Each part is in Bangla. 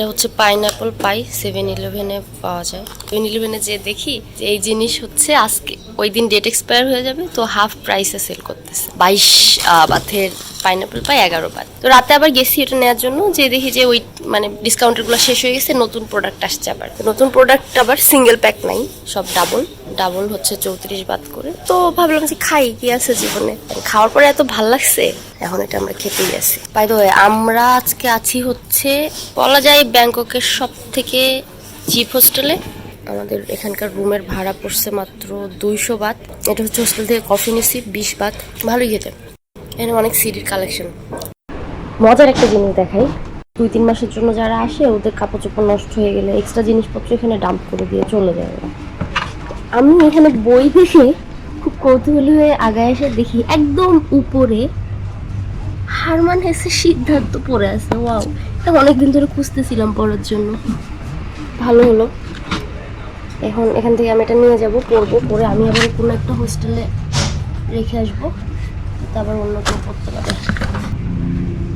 এটা হচ্ছে পাইনাপল পাই সেভেন ইলেভেনে পাওয়া যায়। সেভেন ইলেভেনে যে দেখি, এই জিনিস হচ্ছে আজকে, ওই দিন ডেট এক্সপায়ার হয়ে যাবে, তো হাফ প্রাইসে সেল করতেছে। বাইশ বাথের পাইনাপল পাই এগারো বাথ তো রাতে আবার গেছি এটা নেওয়ার জন্য, যে দেখি যে ওই মানে ডিসকাউন্টেরগুলো শেষ হয়ে গেছে, নতুন প্রোডাক্ট আসছে আবার। নতুন প্রোডাক্ট আবার সিঙ্গেল প্যাক নাই, সব ডাবল ডাবল হচ্ছে চৌত্রিশ বাত করে। তো ভাবলাম যে খাই, কি আছে জীবনে? খাওয়ার পরে এত ভালো লাগছে, এখন এটা আমরা খেতেই আছি। বাই দ্য আমরা আজকে আছি হচ্ছে, বলা যায় ব্যাংককের সব থেকে চিপ হোস্টেলে আমাদের এখানকার রুমের ভাড়া পড়ছে মাত্র দুইশো বাত এটা হচ্ছে হোস্টেল থেকে কফি নিছি, বিশ বাত ভালোই খেতে। এখানে অনেক সিডির কালেকশন মজার একটা জিনিস দেখাই। দুই, তিন মাসের জন্য যারা আসে, ওদের কাপড় চোপড় নষ্ট হয়ে গেলে এক্সট্রা জিনিসপত্র এখানে ডাম্প করে দিয়ে চলে যায়। আমি এখানে বই দেখে খুব কৌতূহলী হয়ে আগায় এসে দেখি একদম উপরে হারমান হেসে সিদ্ধার্থ পড়ে আছে। ওয়াও, এটা অনেকদিন ধরে খুঁজতেছিলাম পড়ার জন্য। ভালো হলো। এখন এখান থেকে আমি এটা নিয়ে যাব, পড়ব পরে আমি আবার কোনো একটা হোস্টেলে রেখে আসব, তারপর অন্য কেউ পড়তে পারে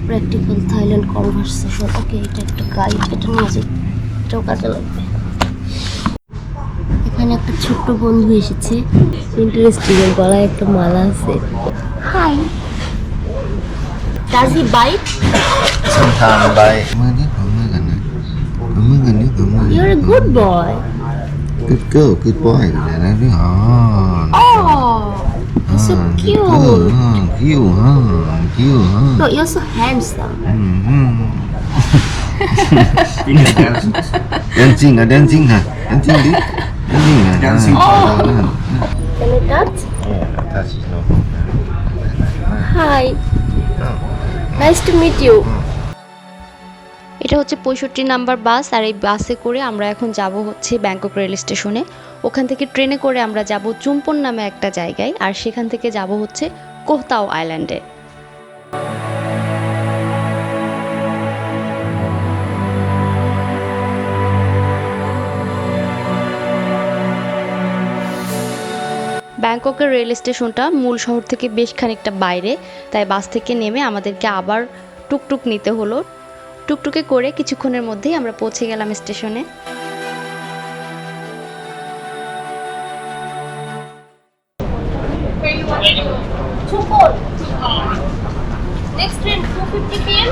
প্র্যাকটিক্যাল থাইল্যান্ড কনভারসেশন ওকে এটা একটা গাইড এটা নিয়ে যাই, এটাও কাজে লাগবে। এখানে একটা ছোট্ট বন্ধু এসেছে ইন্টারেস্টিং এর একটা মালা আছে hi does he bite something by মানে ঘুমে গানে ঘুমে গানে ঘুমে you are good boy Good girl, good boy. And every on. Oh, so cute. Cute, huh? Cute, huh? No, you're so handsome. Mm-hmm. dancing, ah, dancing. Ah. Dancing, dude. ะ Dancing. Oh. Can I touch? touch is no Hi. Nice to meet you. এটা হচ্ছে পঁয়ষট্টি নাম্বার বাস আর এই বাসে করে আমরা এখন যাব হচ্ছে ব্যাংকক রেল স্টেশনে ওখান থেকে ট্রেনে করে আমরা যাব চুম্পন নামে একটা জায়গায় আর সেখান থেকে যাব হচ্ছে কোহতাও আইল্যান্ডে ব্যাংককের রেল স্টেশনটা মূল শহর থেকে বেশ খানিকটা বাইরে, তাই বাস থেকে নেমে আমাদেরকে আবার টুকটুক নিতে হলো টুকটুকে করে কিছুক্ষণের মধ্যেই আমরা পৌঁছে গেলাম স্টেশনে Next train 2:50 p.m.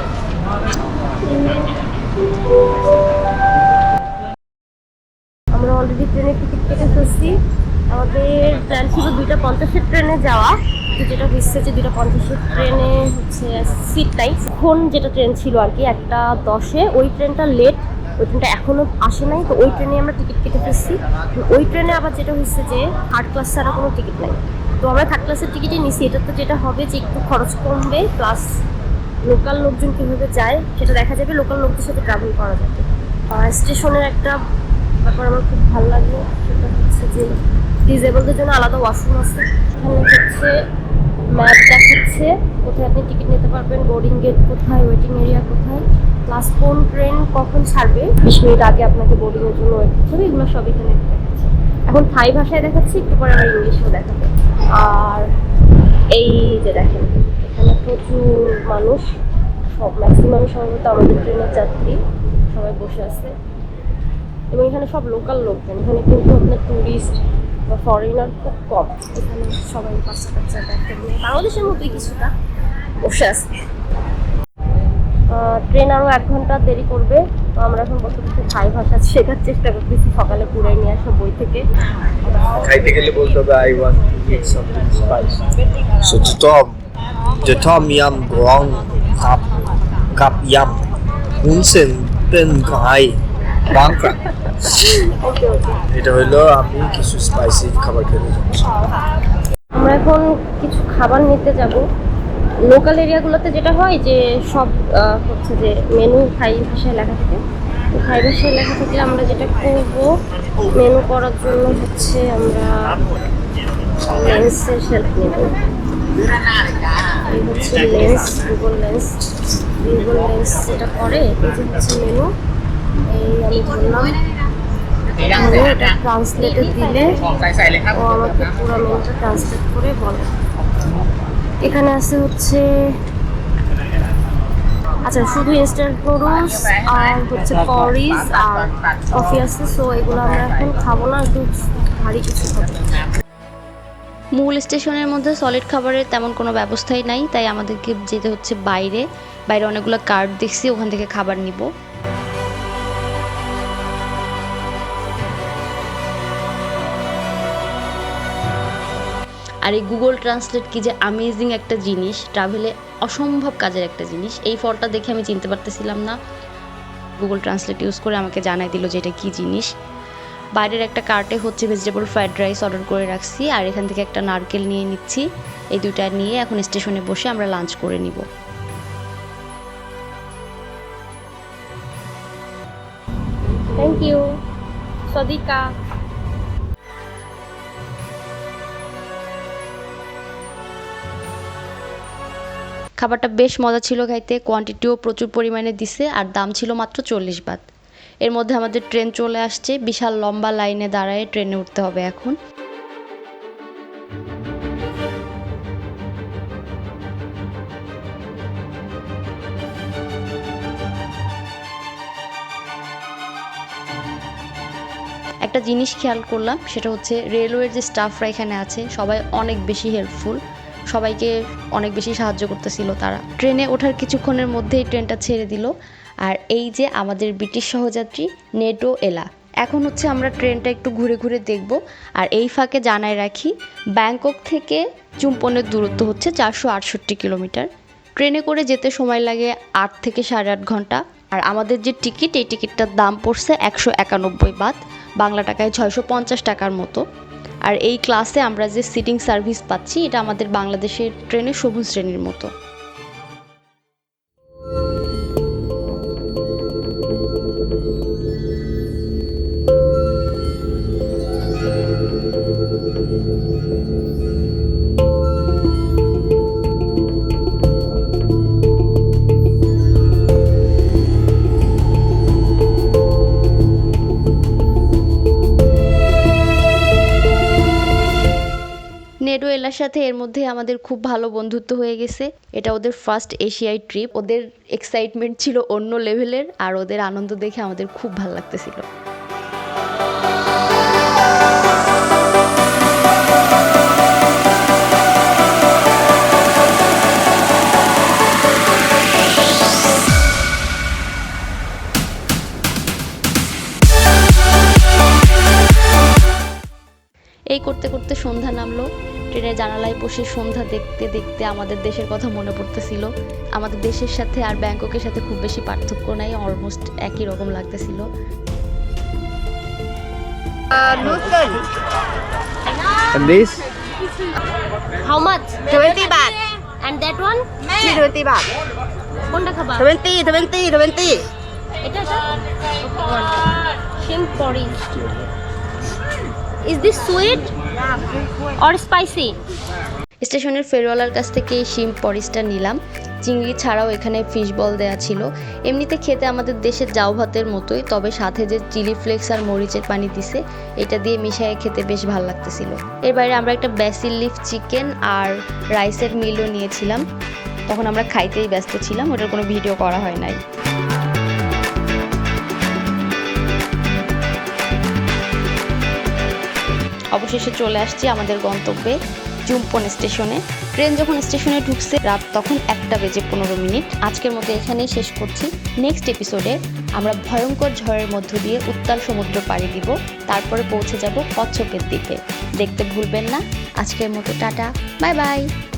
আমরা অলরেডি ট্রেনের টিকিট কেটে ফেলছি আমাদের প্ল্যান ছিল দুইটা পঞ্চাশের ট্রেনে যাওয়া। যেটা হচ্ছে যে দুইটা পঞ্চাশের ট্রেনে হচ্ছে সিট নাই। এখন যেটা ট্রেন ছিল আর কি, একটা দশে, ওই ট্রেনটা লেট ওই ট্রেনটা এখনও আসে নাই। তো ওই ট্রেনে আমরা টিকিট কেটে ফেলছি। ওই ট্রেনে আবার যেটা হচ্ছে যে থার্ড ক্লাস ছাড়া কোনো টিকিট নাই। তো আমরা থার্ড ক্লাসের টিকিটই নিছি। এটা তো যেটা হবে যে একটু খরচ কমবে প্লাস লোকাল লোকজন কীভাবে যায়, সেটা দেখা যাবে। লোকাল লোকদের সাথে ট্রাভেল করা যাবে। স্টেশনের একটা ব্যাপার আমার খুব ভালো লাগে, সেটা হচ্ছে যে ডিজেবলদের জন্য আলাদা ওয়াশরুম আছে। এখানে হচ্ছে ম্যাপ দেখাচ্ছে। কোথায় আপনি টিকিট নিতে পারবেন বোর্ডিং গেট কোথায় ওয়েটিং এরিয়া কোথায়। প্লাস কোন ট্রেন কখন ছাড়বে, বিশ মিনিট আগে আপনাকে বোর্ডিংয়ের জন্য ওয়েট করতে হবে, এগুলো সব এখানে দেখাচ্ছে। এখন থাই ভাষায় দেখাচ্ছি, একটু পরে আবার ইংলিশেও দেখাবে। আর এই যে দেখেন, এখানে প্রচুর মানুষ, সব ম্যাক্সিমাম সম্ভবত আমাদের ট্রেনের যাত্রী সবাই বসে আছে। এবং এখানে সব লোকাল লোকজন, এখানে কিন্তু আপনার ট্যুরিস্ট বা ফরেনার খুব কম। এখানে সবাই বাচ্চা কাচ্চা বাংলাদেশের মতোই কিছুটা বসে আছে। ট্রেন আরও এক ঘণ্টা দেরি করবে। তো আমরা এখন বসে বসে থাই ভাষা শেখার চেষ্টা করতেছি। সকালে পুরাই নিয়ে আসা বই থেকে। খাইতে গেলে বলতে হবে I want to eat something spicy so yum gong cup cup yum. Hunsen pen gai. Okay এটা হলো আমি কিছু স্পাইসি খাবার খেতে যাচ্ছি। আমরা এখন কিছু খাবার নিতে যাব। লোকাল এরিয়াগুলোতে যেটা হয় যে সব হচ্ছে যে মেনু থাই ভাষায় লেখা থাকে। তো থাই ভাষায় লেখা থাকলে আমরা যেটা করব মেনু করার জন্য হচ্ছে আমরা লেন্সের হেল্প নেব। এই হচ্ছে lens Google lens Google lens যেটা করে এই যে হচ্ছে মেনু এই আমি ধরলাম এটা ট্রান্সলেটে দিলে ও আমাকে পুরো মেনুটা ট্রান্সলেট করে বলে। এখানে আছে হচ্ছে আচ্ছা শুধু ইনস্ট্যান্ট নুডলস আর হচ্ছে করিজ আর কফি আছে সো এগুলো আমরা এখন খাব না একটু ভারী কিছু খাব। মূল স্টেশনের মধ্যে সলিড খাবারের তেমন কোনো ব্যবস্থাই নাই তাই আমাদেরকে যেতে হচ্ছে বাইরে। বাইরে অনেকগুলো কার্ড দেখছি ওখান থেকে খাবার নিব। আর এই গুগল ট্রান্সলেট কি যে আমেজিং একটা জিনিস ট্রাভেলে অসম্ভব কাজের একটা জিনিস। এই ফলটা দেখে আমি চিনতে পারতেছিলাম না। গুগল ট্রান্সলেট ইউজ করে আমাকে জানাই দিল যে এটা কী জিনিস। বাইরের একটা কার্টে হচ্ছে ভেজিটেবল ফ্রাইড রাইস অর্ডার করে রাখছি, আর এখান থেকে একটা নারকেল নিয়ে নিচ্ছি। এই দুইটা নিয়ে এখন স্টেশনে বসে আমরা লাঞ্চ করে নিব। থ্যাংক ইউ সদিকা খাবারটা বেশ মজা ছিল খাইতে। কোয়ান্টিটিও প্রচুর পরিমাণে দিছে আর দাম ছিল মাত্র চল্লিশ বাত এর মধ্যে আমাদের ট্রেন চলে আসছে। বিশাল লম্বা লাইনে দাঁড়ায় ট্রেনে উঠতে হবে এখন। একটা জিনিস খেয়াল করলাম, সেটা হচ্ছে রেলওয়ের যে স্টাফরা এখানে আছে, সবাই অনেক বেশি হেল্পফুল সবাইকে অনেক বেশি সাহায্য করতেছিল তারা। ট্রেনে ওঠার কিছুক্ষণের মধ্যেই ট্রেনটা ছেড়ে দিল। আর এই যে আমাদের ব্রিটিশ সহযাত্রী নেটো এলা। এখন হচ্ছে আমরা ট্রেনটা একটু ঘুরে ঘুরে দেখব। আর এই ফাঁকে জানায় রাখি, ব্যাংকক থেকে চুম্পনের দূরত্ব হচ্ছে চারশো আটষট্টি কিলোমিটার। ট্রেনে করে যেতে সময় লাগে আট থেকে সাড়ে আট ঘণ্টা। আর আমাদের যে টিকিট, এই টিকিটটার দাম পড়ছে একশো একানব্বই বাত। বাংলা টাকায় ছয়শো পঞ্চাশ টাকার মতো। আর এই ক্লাসে আমরা যে সিটিং সার্ভিস পাচ্ছি, এটা আমাদের বাংলাদেশের ট্রেনে সবুজ শ্রেণির মতো। সাথে এর মধ্যে আমাদের খুব ভালো বন্ধুত্ব হয়ে গেছে। এটা ওদের ফার্স্ট এশিয়াই ট্রিপ ওদের এক্সাইটমেন্ট ছিল অন্য লেভেলের আর ওদের আনন্দ দেখে আমাদের খুব ভালো লাগতেছিল। এই করতে করতে সন্ধ্যা নামলো। ট্রেনের জানালায় বসে সন্ধ্যা দেখতে দেখতে আমাদের দেশের কথা মনে পড়তেছিল আমাদের দেশের সাথে আর ব্যাংককের সাথে খুব বেশি পার্থক্য নাই অলমোস্ট একই রকম লাগতেছিল And this? How much 20 baht. And that one 20 baht. কোনটা খাবা 20, 20, 20. এটা শিম porridge is this sweet or spicy স্টেশনের ফেরওয়ালার কাছ থেকে এই শিম পরিসটা নিলাম। চিংড়ি ছাড়াও এখানে ফিশ বল দেওয়া ছিল। এমনিতে খেতে আমাদের দেশের জাউ ভাতের মতোই, তবে সাথে যে চিলি ফ্লেক্স আর মরিচের পানি দিছে, এটা দিয়ে মিশিয়ে খেতে বেশ ভালো লাগতেছিল। এর বাইরে আমরা একটা ব্যাসিল লিফ চিকেন আর রাইসের মিলও নিয়েছিলাম। তখন আমরা খাইতেই ব্যস্ত ছিলাম, ওটার কোনো ভিডিও করা হয় নাই। অবশেষে চলে আসছি আমাদের গন্তব্যে জুম্পন স্টেশনে। ট্রেন যখন স্টেশনে ঢুকছে, রাত তখন একটা বেজে পনেরো মিনিট। আজকের মতো এখানেই শেষ করছি। নেক্সট এপিসোডে আমরা ভয়ঙ্কর ঝড়ের মধ্য দিয়ে উত্তাল সমুদ্র পাড়ি দিব। তারপরে পৌঁছে যাব কচ্ছপের দিকে। দেখতে ভুলবেন না। আজকের মতো টাটা। Bye bye.